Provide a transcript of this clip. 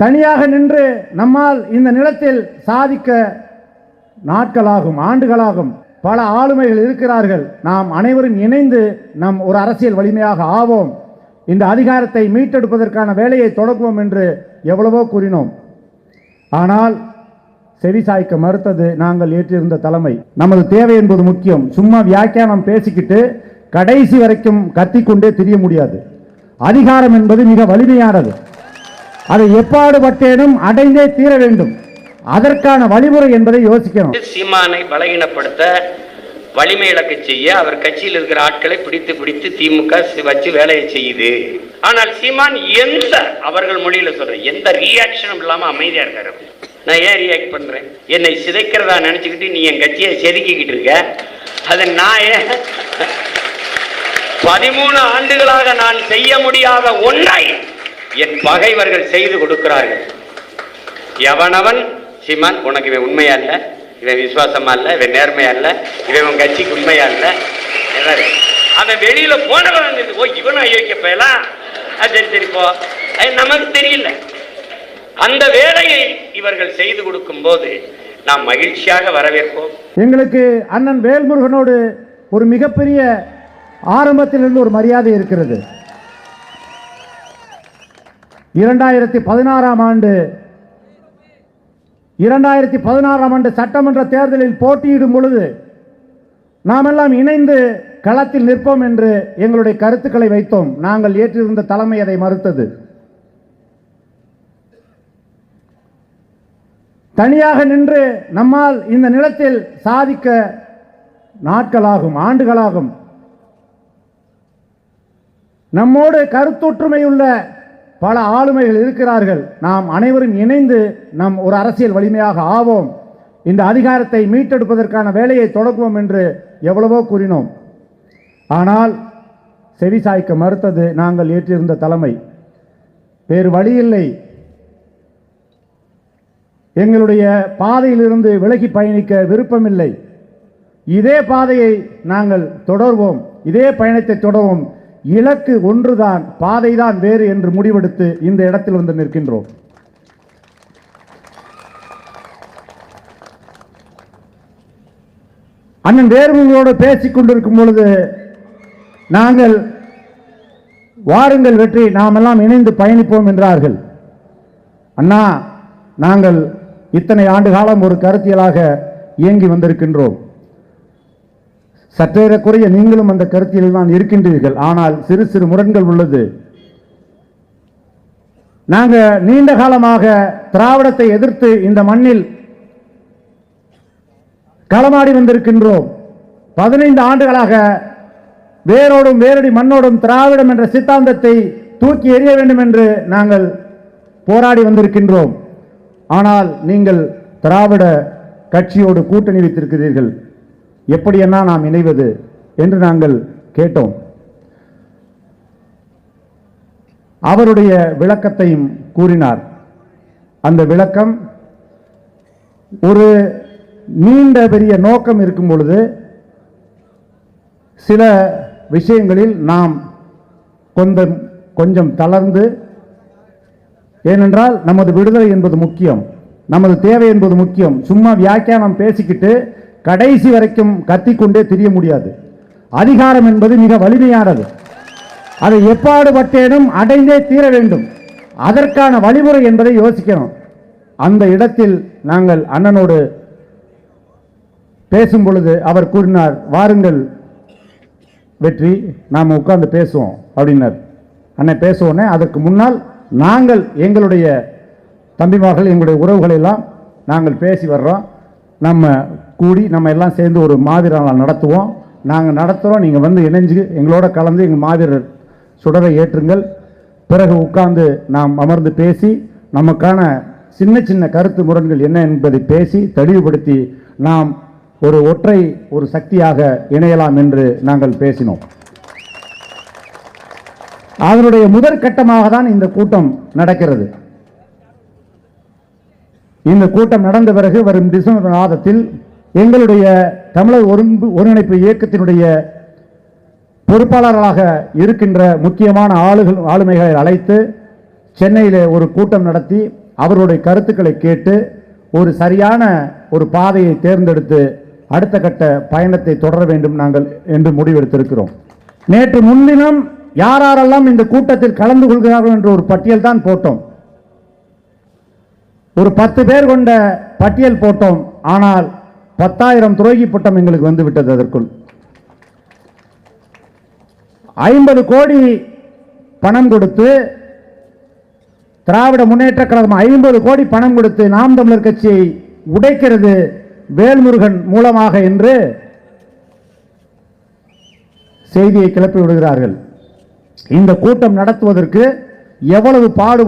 தனியாக நின்று நம்மால் இந்த நிலத்தில் சாதிக்க நாட்களாகும் ஆண்டுகளாகும் பல ஆளுமைகள் இருக்கிறார்கள். நாம் அனைவரும் இணைந்து நம் ஒரு அரசியல் வலிமையாக ஆவோம். இந்த அதிகாரத்தை மீட்டெடுப்பதற்கான வேலையை தொடங்குவோம் என்று எவ்வளவோ கூறினோம். ஆனால் செவிசாய்க்க மறுத்தது நாங்கள் ஏற்றிருந்த தலைமை. நமது தேவை என்பது முக்கியம். சும்மா வியாக்கியானம் பேசிக்கிட்டு கடைசி வரைக்கும் கத்திக்கொண்டே திரிய முடியாது. அதிகாரம் என்பது மிக வலிமையானது. அதை எப்பாடுபட்டேனும் அடைந்தே தீர வேண்டும். அதற்கான வழிமுறை என்பதை யோசிக்கணும். சீமானை பலகீனப்படுத்த வலிமை இழக்க செய்ய அவர் கட்சியில் இருக்கிற ஆட்களை பிடித்து பிடித்து திமுக வச்சு வேலையை செய்யுது. ஆனால் சீமான் எந்த அவர்கள் மொழியில சொல்றேன் எந்த ரியாக்ஷனும் இல்லாம அமைதியா இருக்காரு நான் ஏன் ரியாக்ட் பண்றேன்? என்னை சிதைக்கிறதா நினைச்சுக்கிட்டு நீ என் கட்சியை செதுக்கிக்கிட்டு இருக்க? அதை நான் ஏன் பதிமூணு ஆண்டுகளாக நான் செய்ய முடியாத ஒன்றை என் பகைவர்கள் செய்து கொடுக்கிறார்கள். எவனவன்? சீமான் உனக்கு இவன் உண்மையா இல்ல? இவன் விசுவாசமா இல்ல? இவன் நேர்மையா இல்ல? இவன் உன் கட்சிக்கு உண்மையா இல்ல? அவன் வெளியில போனவன் ஓ இவன் அயோக்கிய போயலாம் அது சரி சரி போ. அது நமக்கு தெரியல. அந்த வேலையை இவர்கள் செய்து கொடுக்கும் போது நாம் மகிழ்ச்சியாக வரவேற்போம். எங்களுக்கு அண்ணன் வேல்முருகனோடு ஒரு மிகப்பெரிய ஆரம்பத்திலிருந்து ஒரு மரியாதை இருக்கிறது. இரண்டாயிரத்தி பதினாறாம் ஆண்டு இரண்டாயிரத்தி பதினாறாம் ஆண்டு சட்டமன்ற தேர்தலில் போட்டியிடும் பொழுது நாமெல்லாம் இணைந்து களத்தில் நிற்போம் என்று எங்களுடைய கருத்துக்களை வைத்தோம். நாங்கள் ஏற்றிருந்த தலைமை அதை மறுத்தது. தனியாக நின்று நம்மால் இந்த நிலத்தில் சாதிக்க நாட்களாகும் ஆண்டுகளாகும். நம்மோடு கருத்தொற்றுமையுள்ள பல ஆளுமைகள் இருக்கிறார்கள். நாம் அனைவரும் இணைந்து நம் ஒரு அரசியல் வலிமையாக ஆவோம். இந்த அதிகாரத்தை மீட்டெடுப்பதற்கான வேலையை தொடங்குவோம் என்று எவ்வளவோ கூறினோம். ஆனால் செவிசாய்க்க மறுத்தது நாங்கள் ஏற்றிருந்த தலைமை. வேறு வழியில்லை. எங்களுடைய பாதையிலிருந்து விலகி பயணிக்க விருப்பமில்லை. இதே பாதையை நாங்கள் தொடர்வோம். இதே பயணத்தை தொடர்வோம். இலக்கு ஒன்றுதான் பாதைதான் வேறு என்று முடிவெடுத்து இந்த இடத்தில் வந்து நிற்கின்றோம். அண்ணன் வேர்முகளோடு பேசிக் கொண்டிருக்கும் பொழுது நாங்கள் வாருங்கள் வெற்றி நாம் எல்லாம் இணைந்து பயணிப்போம் என்றார்கள். அண்ணா நாங்கள் இத்தனை ஆண்டு காலம் ஒரு கருத்தியலாக இயங்கி வந்திருக்கின்றோம். சற்றேறக்குறைய நீங்களும் அந்த கருத்தில் தான் இருக்கின்றீர்கள். ஆனால் சிறு சிறு முரண்கள் உள்ளது. நாங்கள் நீண்ட காலமாக திராவிடத்தை எதிர்த்து இந்த மண்ணில் களமாடி வந்திருக்கின்றோம். பதினைந்து ஆண்டுகளாக வேரோடும் வேரடி மண்ணோடும் திராவிடம் என்ற சித்தாந்தத்தை தூக்கி எறிய வேண்டும் என்று நாங்கள் போராடி வந்திருக்கின்றோம். ஆனால் நீங்கள் திராவிட கட்சியோடு கூட்டணி வைத்திருக்கிறீர்கள். எப்படியெல்லாம் நாம் இணைவது என்று நாங்கள் கேட்டோம். அவருடைய விளக்கத்தையும் கூறினார். அந்த விளக்கம் ஒரு நீண்ட பெரிய நோக்கம் இருக்கும் பொழுது சில விஷயங்களில் நாம் கொஞ்சம் கொஞ்சம் தளர்ந்து ஏனென்றால் நமது விடுதலை என்பது முக்கியம். நமது தேவை என்பது முக்கியம். சும்மா வியாக்கியானம் பேசிக்கிட்டு கடைசி வரைக்கும் கத்திக்கொண்டே திரிய முடியாது. அதிகாரம் என்பது மிக வலிமையானது. அதை எப்பாடுபட்டேனும் அடைந்தே தீர வேண்டும். அதற்கான வழிமுறை என்பதை யோசிக்கணும். அந்த இடத்தில் நாங்கள் அண்ணனோடு பேசும் பொழுது அவர் கூறினார் வாருங்கள் வெற்றி நாம் உட்கார்ந்து பேசுவோம் அப்படின்னார். அண்ணன் பேசுவோன்னே அதற்கு முன்னால் நாங்கள் எங்களுடைய தம்பிமார்கள் எங்களுடைய உறவுகளெல்லாம் நாங்கள் பேசி வர்றோம். நம்ம கூடி நம்ம எல்லாம் சேர்ந்து ஒரு மாவீர நடத்துவோம். நாங்கள் நடத்துகிறோம் நீங்கள் வந்து இணைஞ்சு எங்களோட கலந்து எங்கள் மாவீரர் சுடரை ஏற்றுங்கள். பிறகு உட்கார்ந்து நாம் அமர்ந்து பேசி நமக்கான சின்ன சின்ன கருத்து முரண்கள் என்ன என்பதை பேசி தெளிவுபடுத்தி நாம் ஒரு ஒற்றை ஒரு சக்தியாக இணையலாம் என்று நாங்கள் பேசினோம். அதனுடைய முதற்கட்டமாக தான் இந்த கூட்டம் நடக்கிறது. இந்த கூட்டம் நடந்த பிறகு வரும் டிசம்பர் மாதத்தில் எங்களுடைய தமிழர் ஒருங்கு ஒருங்கிணைப்பு இயக்கத்தினுடைய பொறுப்பாளர்களாக இருக்கின்ற முக்கியமான ஆளுகள் ஆளுமைகளை அழைத்து சென்னையில் ஒரு கூட்டம் நடத்தி அவர்களுடைய கருத்துக்களை கேட்டு ஒரு சரியான ஒரு பாதையை தேர்ந்தெடுத்து அடுத்த கட்ட பயணத்தை தொடர வேண்டும் நாங்கள் என்று முடிவெடுத்திருக்கிறோம். நேற்று முன்தினம் யாரெல்லாம் இந்த கூட்டத்தில் கலந்து கொள்கிறார்கள் என்ற ஒரு பட்டியல் தான் போட்டோம். ஒரு பத்து பேர் கொண்ட பட்டியல் போட்டோம். ஆனால் பத்தாயிரம் துரோகி பட்டம் எங்களுக்கு வந்து விட்டது அதற்குள். ஐம்பது கோடி பணம் கொடுத்து திராவிட முன்னேற்ற கழகம் ஐம்பது கோடி பணம் கொடுத்து நாம் தமிழர் கட்சியை உடைக்கிறது வேல்முருகன் மூலமாக என்று செய்தியை கிளப்பி விடுகிறார்கள் இந்த கூட்டம் நடத்துவதற்கு எவ்வளவு பாடு